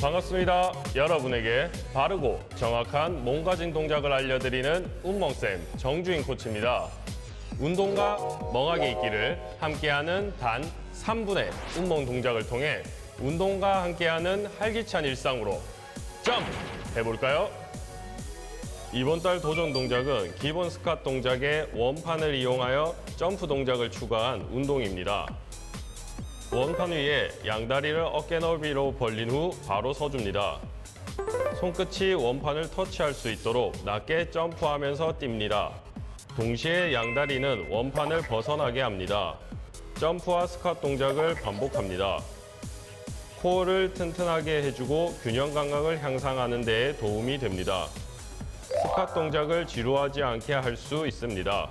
반갑습니다. 여러분에게 바르고 정확한 몸가짐 동작을 알려드리는 운멍쌤 정주인 코치입니다. 운동과 멍하게 있기를 함께하는 단 3분의 운멍 동작을 통해 운동과 함께하는 활기찬 일상으로 점프 해볼까요? 이번 달 도전 동작은 기본 스쿼트 동작의 원판을 이용하여 점프 동작을 추가한 운동입니다. 원판 위에 양다리를 어깨 넓이로 벌린 후 바로 서줍니다. 손끝이 원판을 터치할 수 있도록 낮게 점프하면서 뜁니다. 동시에 양다리는 원판을 벗어나게 합니다. 점프와 스쿼트 동작을 반복합니다. 코어를 튼튼하게 해주고 균형 감각을 향상하는 데에 도움이 됩니다. 스쿼트 동작을 지루하지 않게 할 수 있습니다.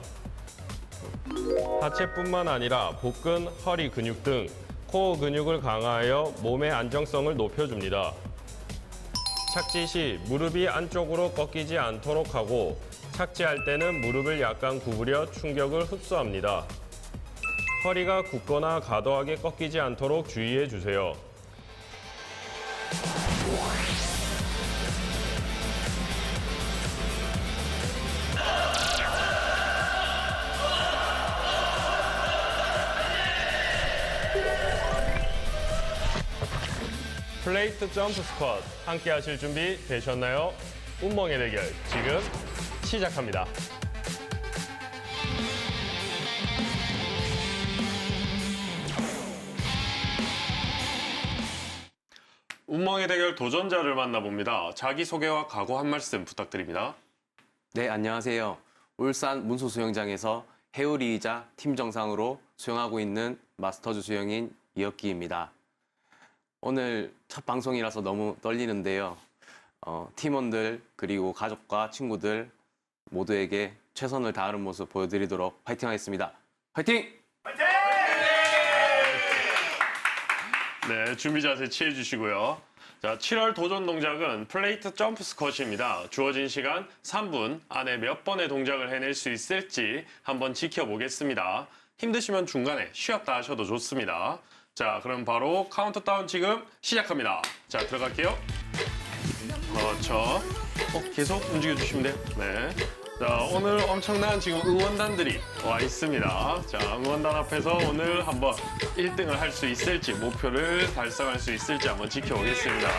하체뿐만 아니라 복근, 허리 근육 등 코어 근육을 강화하여 몸의 안정성을 높여줍니다. 착지 시 무릎이 안쪽으로 꺾이지 않도록 하고 착지할 때는 무릎을 약간 구부려 충격을 흡수합니다. 허리가 굳거나 과도하게 꺾이지 않도록 주의해 주세요. 플레이트 점프 스쿼트 함께 하실 준비 되셨나요? 운멍의 대결 지금 시작합니다. 운멍의 대결 도전자를 만나봅니다. 자기소개와 각오 한 말씀 부탁드립니다. 네, 안녕하세요. 울산 문수 수영장에서 해우리이자 팀 정상으로 수영하고 있는 마스터즈 수영인 이혁기입니다. 오늘 첫 방송이라서 너무 떨리는데요. 어, 팀원들 그리고 가족과 친구들 모두에게 최선을 다하는 모습 보여드리도록 파이팅 하겠습니다. 파이팅! 네, 준비 자세 취해 주시고요. 자, 7월 도전 동작은 플레이트 점프 스쿼트입니다. 주어진 시간 3분 안에 몇 번의 동작을 해낼 수 있을지 한번 지켜보겠습니다. 힘드시면 중간에 쉬었다 하셔도 좋습니다. 자, 그럼 바로 카운트다운 지금 시작합니다. 자, 들어갈게요. 그렇죠. 어, 계속 움직여 주시면 돼요. 네. 자, 오늘 엄청난 지금 응원단들이 와 있습니다. 자, 응원단 앞에서 오늘 한번 1등을 할 수 있을지, 목표를 달성할 수 있을지 한번 지켜보겠습니다.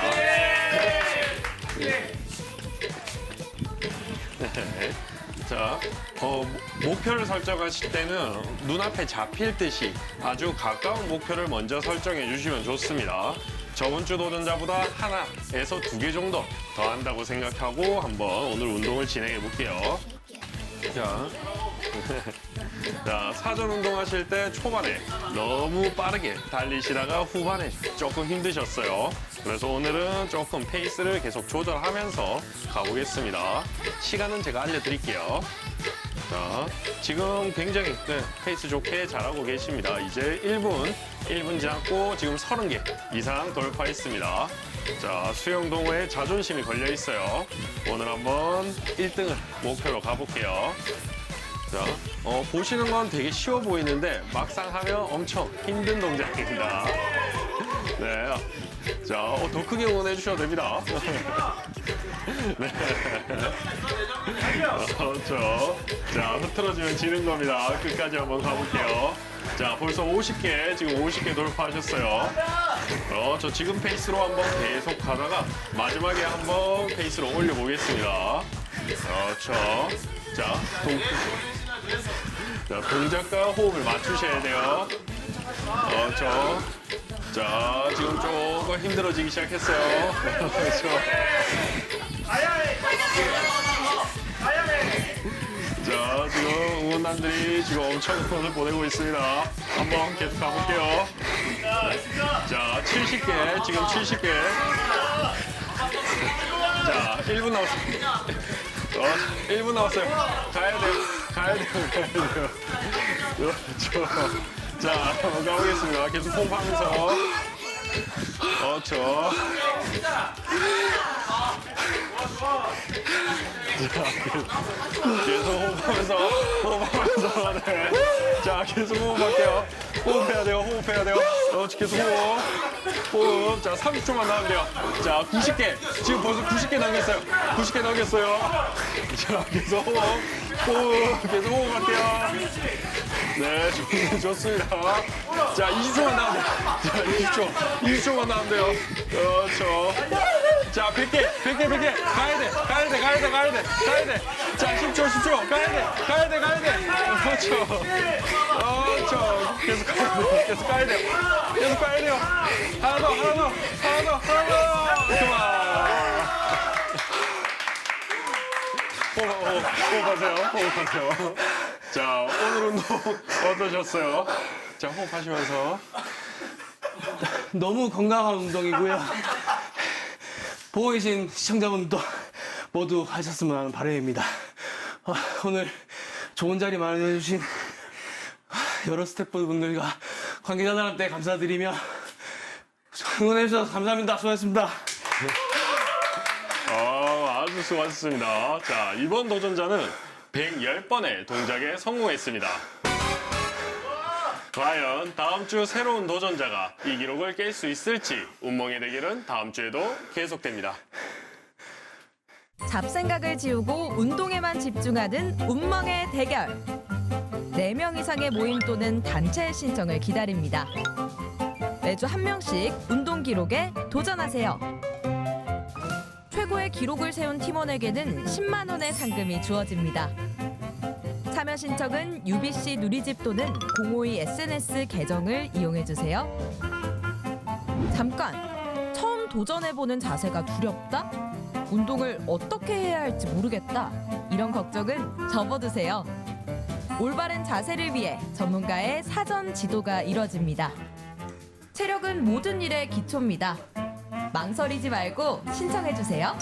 네. 자, 어, 모- 목표를 설정하실 때는 눈앞에 잡힐 듯이 아주 가까운 목표를 먼저 설정해 주시면 좋습니다. 저번 주 도전자보다 하나에서 두 개 정도 더 한다고 생각하고 한번 오늘 운동을 진행해 볼게요. 자, 자, 사전 운동하실 때 초반에 너무 빠르게 달리시다가 후반에 조금 힘드셨어요. 그래서 오늘은 조금 페이스를 계속 조절하면서 가보겠습니다. 시간은 제가 알려드릴게요. 자, 지금 굉장히 네, 페이스 좋게 잘하고 계십니다. 이제 1분, 1분 지났고 지금 30개 이상 돌파했습니다. 자, 수영 동호회 자존심이 걸려 있어요. 오늘 한번 1등을 목표로 가볼게요. 자, 어, 보시는 건 되게 쉬워 보이는데 막상 하면 엄청 힘든 동작입니다. 네. 자, 어, 더 크게 응원해 주셔도 됩니다. 네. 그렇죠. 자, 흐트러지면 지는 겁니다. 끝까지 한번 가볼게요. 자, 벌써 50개, 지금 50개 돌파하셨어요. 그렇죠. 지금 페이스로 한번 계속 가다가 마지막에 한번 페이스로 올려보겠습니다. 그렇죠. 자, 동, 자, 동작과 호흡을 맞추셔야 돼요. 그렇죠. 자, 지금 조금 힘들어지기 시작했어요. 그렇죠. 자, 지금 응원단들이 지금 엄청 응원을 보내고 있습니다. 한번 계속 가볼게요. 자, 70개, 지금 70개. 자, 1분 남았습니다. 어, 1분 남았어요. 가야 돼요. 가야 돼요. 가야 돼요. 그렇죠. 자, 가보겠습니다. 계속 호흡하면서. 그렇죠. 자, 계속 호흡하면서, 호흡하면서. 네. 자, 계속 호흡할게요. 호흡해야 돼요. 호흡해야 돼요. 어, 계속 호흡. 호흡. 자, 30초만 나오면 돼요. 자, 90개. 지금 벌써 90개 넘겼어요. 90개 넘겼어요. 자, 계속 호흡. 호흡. 계속 호흡할게요. 네, 좋- 좋습니다. 자, 20초만 나오면 돼요. 자, 20초. 20초만 나오면 돼요. 그렇죠. 자, 100개, 100개, 100개. 가야 돼, 가야 돼, 가야 돼, 가야 돼, 가야 돼. 자, 10초, 10초. 가야 돼, 가야 돼, 가야 돼. 그렇죠. 그렇죠. 계속 가야 돼, 계속 가야 돼. 계속 가야 돼요. 하나 더, 하나 더, 하나 더, 하나 더. 그만. 호흡, 호흡, 호흡하세요. 호흡하세요. 자, 오늘 운동 어떠셨어요? 자, 호흡하시면서. 너무 건강한 운동이고요. 보고 계신 시청자분들도 모두 하셨으면 하는 바람입니다. 어, 오늘 좋은 자리 마련해주신 여러 스태프분들과 관계자들한테 감사드리며 응원해주셔서 감사합니다. 수고하셨습니다. 아, 아주 수고하셨습니다. 자, 이번 도전자는 110번의 동작에 성공했습니다. 과연 다음 주 새로운 도전자가 이 기록을 깰 수 있을지 운명의 대결은 다음 주에도 계속됩니다. 잡생각을 지우고 운동에만 집중하는 운멍의 대결. 4명 이상의 모임 또는 단체 신청을 기다립니다. 매주 한 명씩 운동 기록에 도전하세요. 최고의 기록을 세운 팀원에게는 10만 원의 상금이 주어집니다. 신청은 UBC 누리집 또는 052 SNS 계정을 이용해 주세요. 잠깐. 처음 도전해보는 자세가 두렵다? 운동을 어떻게 해야 할지 모르겠다. 이런 걱정은 접어두세요. 올바른 자세를 위해 전문가의 사전 지도가 이뤄집니다. 체력은 모든 일의 기초입니다. 망설이지 말고 신청해주세요.